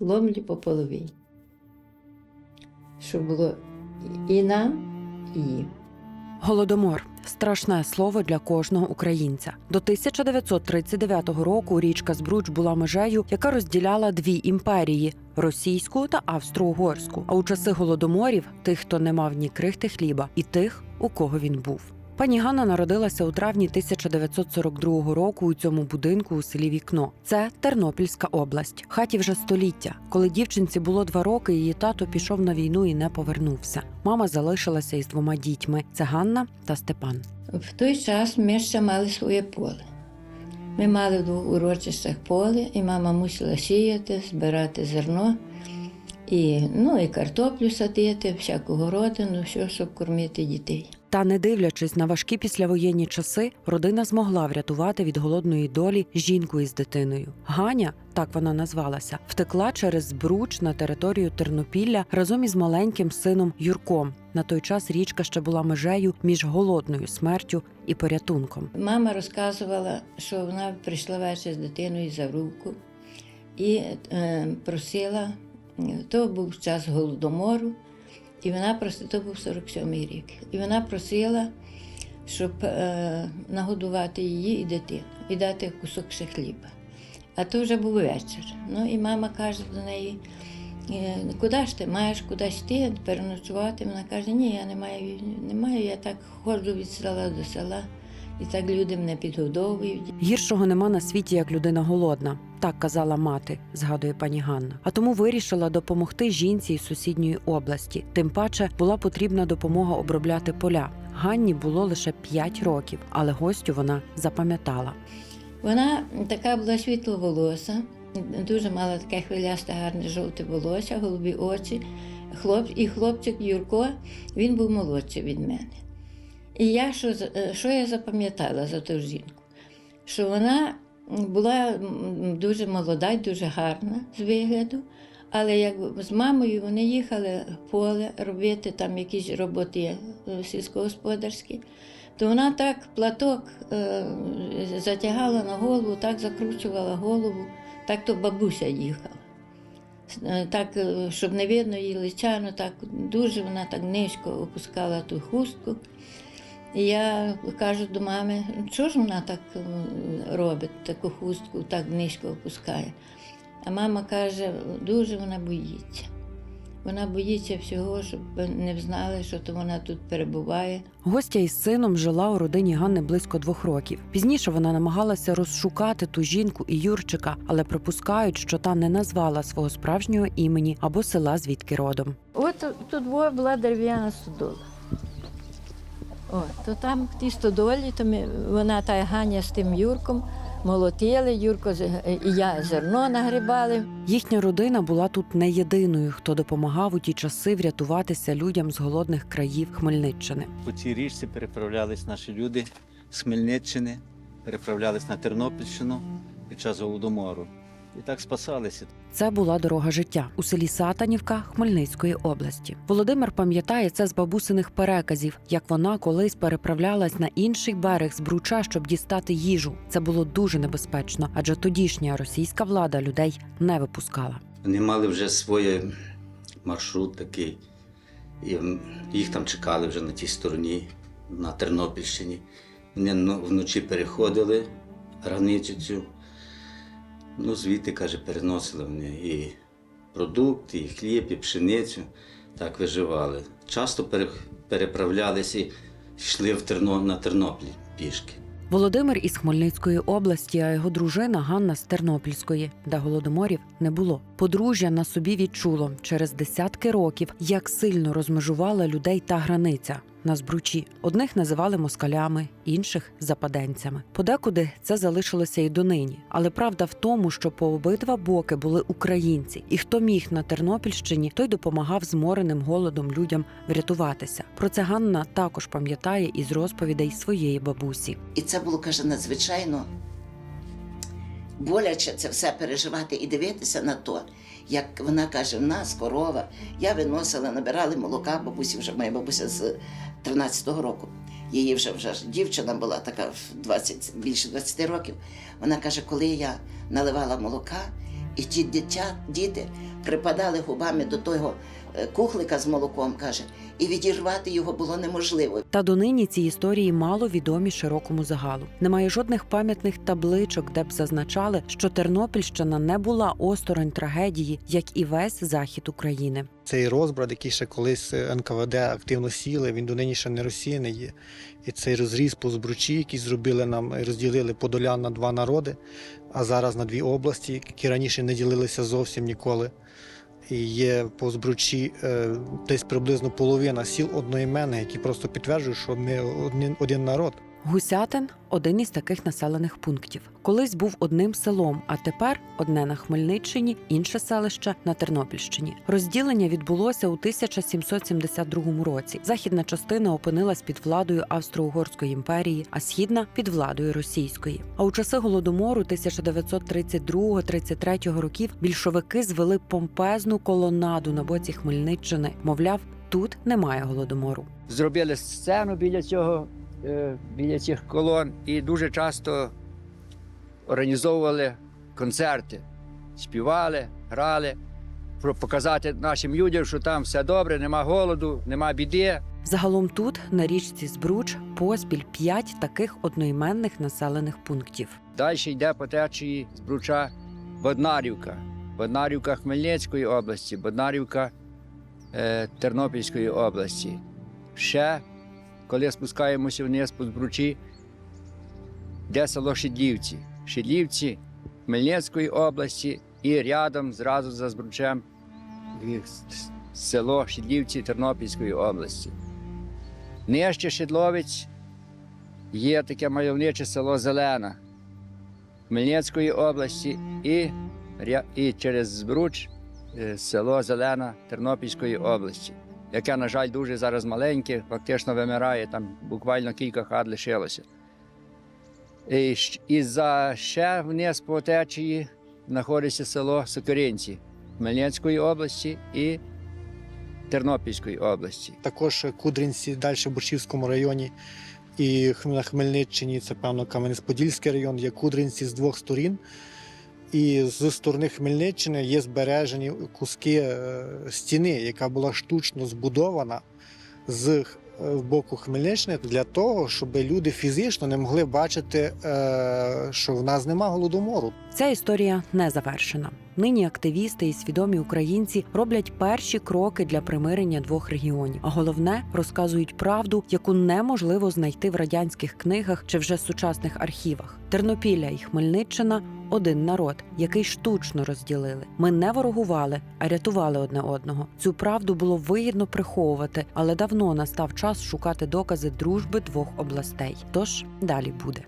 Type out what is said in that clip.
ломлі по половині. Щоб було і нам, і їм. Голодомор страшне слово для кожного українця. До 1939 року річка Збруч була межею, яка розділяла дві імперії російську та австро-угорську. А у часи голодоморів тих, хто не мав ні крихти хліба, і тих, у кого він був. Пані Ганна народилася у травні 1942 року у цьому будинку у селі Вікно. Це Тернопільська область. Хаті вже століття. Коли дівчинці було два роки, її тато пішов на війну і не повернувся. Мама залишилася із двома дітьми: це Ганна та Степан. В той час ми ще мали своє поле. Ми мали в двох урочистах поле, і мама мусила сіяти, збирати зерно, і, ну, і картоплю садити, всяку городину, все, щоб кормити дітей. Та, не дивлячись на важкі післявоєнні часи, родина змогла врятувати від голодної долі жінку із дитиною. Ганя, так вона назвалася, втекла через Збруч на територію Тернопілля разом із маленьким сином Юрком. На той час річка ще була межею між голодною смертю і порятунком. Мама розказувала, що вона прийшла вечір з дитиною за руку і е, просила, то був час голодомору, і вона просила, то був 47-й рік. І вона просила, щоб е, нагодувати її і дитину, і дати кусок ще хліба. А то вже був вечір. Ну і мама каже до неї, «Е, куди ж ти маєш кудись йти, переночувати? Вона каже, ні, я не маю, не маю, я так ходжу від села до села. І так люди мене підгодовують. Гіршого нема на світі, як людина голодна. Так казала мати, згадує пані Ганна. А тому вирішила допомогти жінці із сусідньої області. Тим паче була потрібна допомога обробляти поля. Ганні було лише 5 років, але гостю вона запам'ятала. Вона така була світловолоса, дуже мала таке хвилясте, гарне жовте волосся, голубі очі. Хлоп, і хлопчик Юрко, він був молодший від мене. І я що, е, що я запам'ятала за ту жінку? Що вона була дуже молода й дуже гарна з вигляду, але як з мамою вони їхали в поле робити там якісь роботи е, сільськогосподарські, то вона так платок е, затягала на голову, так закручувала голову, так то бабуся їхала. Так, щоб не видно її личану, так дуже вона так низько опускала ту хустку. І я кажу до мами, чого ж вона так е, робить, таку хустку так низько опускає. А мама каже, дуже вона боїться. Вона боїться всього, щоб не знали, що то вона тут перебуває. Гостя із сином жила у родині Ганни близько двох років. Пізніше вона намагалася розшукати ту жінку і Юрчика, але припускають, що та не назвала свого справжнього імені або села, звідки родом. От тут була дерев'яна стодола. О, то там в тій стодолі, то ми, вона та Ганя з тим Юрком молотили, Юрко з- і я зерно нагрібали. Їхня родина була тут не єдиною, хто допомагав у ті часи врятуватися людям з голодних країв Хмельниччини. По цій річці переправлялись наші люди з Хмельниччини, переправлялись на Тернопільщину під час голодомору. І так спасалися. Це була дорога життя у селі Сатанівка Хмельницької області. Володимир пам'ятає це з бабусиних переказів, як вона колись переправлялась на інший берег з Бруча, щоб дістати їжу. Це було дуже небезпечно, адже тодішня російська влада людей не випускала. Вони мали вже свій маршрут такий. І їх там чекали вже на тій стороні, на Тернопільщині. Вони вночі переходили границю цю. Ну, звідти, каже, переносили вони і продукти, і хліб, і пшеницю. Так виживали. Часто переправлялися і йшли в Терно, на Тернопіль пішки. Володимир із Хмельницької області, а його дружина Ганна з Тернопільської, де голодоморів не було. Подружжя на собі відчуло через десятки років, як сильно розмежувала людей та границя на збручі. Одних називали москалями, інших западенцями. Подекуди це залишилося і донині. Але правда в тому, що по обидва боки були українці, і хто міг на Тернопільщині, той допомагав змореним голодом людям врятуватися. Про це Ганна також пам'ятає із розповідей своєї бабусі. І це було, каже, надзвичайно боляче це все переживати і дивитися на то, як вона каже, в нас корова. Я виносила, набирали молока, бабусі вже моя бабуся з 13-го року. Її вже вже дівчина була така в 20, більше 20 років. Вона каже, коли я наливала молока, І ті дитя, діти припадали губами до того кухлика з молоком, каже, і відірвати його було неможливо. Та донині ці історії мало відомі широкому загалу. Немає жодних пам'ятних табличок, де б зазначали, що Тернопільщина не була осторонь трагедії, як і весь захід України. Цей розбрат, який ще колись НКВД активно сіли, він донині ще не розсіяний є. І цей розріз по збручі, який зробили нам, розділили Подолян на два народи, а зараз на дві області, які раніше не ділилися зовсім ніколи. Є по збручі е, десь приблизно половина сіл одноіменних, які просто підтверджують, що ми один народ. Гусятин один із таких населених пунктів. Колись був одним селом, а тепер одне на Хмельниччині, інше селище на Тернопільщині. Розділення відбулося у 1772 році. Західна частина опинилась під владою Австро-Угорської імперії, а східна під владою російської. А у часи голодомору 1932-33 років більшовики звели помпезну колонаду на боці Хмельниччини. Мовляв, тут немає голодомору. зробили сцену біля цього, біля цих колон і дуже часто організовували концерти, співали, грали, про показати нашим людям, що там все добре, нема голоду, нема біди. Загалом тут, на річці Збруч, поспіль п'ять таких одноіменних населених пунктів. Далі йде по течії з Бруча Боднарівка, Боднарівка Хмельницької області, Боднарівка е, Тернопільської області. Ще, коли спускаємося вниз по Збручі, де село Шидлівці. Шидлівці Хмельницької області і рядом зразу за Збручем село Шидлівці Тернопільської області. Нижче Шидловець є таке мальовниче село Зелена. Хмельницької області і, і через Збруч е, село Зелена Тернопільської області, яке, на жаль, дуже зараз маленьке, фактично вимирає, там буквально кілька хат лишилося. І, і за ще вниз по течії знаходиться село Сокиринці Хмельницької області і Тернопільської області. Також Кудринці далі в Борщівському районі і на Хмельниччині це певно Кам'янець-Подільський район, є Кудринці з двох сторін. І з сторони Хмельниччини є збережені куски е, стіни, яка була штучно збудована з е, боку Хмельниччини для того, щоб люди фізично не могли бачити, е, що в нас нема голодомору. Ця історія не завершена. Нині активісти і свідомі українці роблять перші кроки для примирення двох регіонів. А головне розказують правду, яку неможливо знайти в радянських книгах чи вже сучасних архівах. Тернопілля і Хмельниччина один народ, який штучно розділили. Ми не ворогували, а рятували одне одного. Цю правду було вигідно приховувати, але давно настав час шукати докази дружби двох областей. Тож далі буде.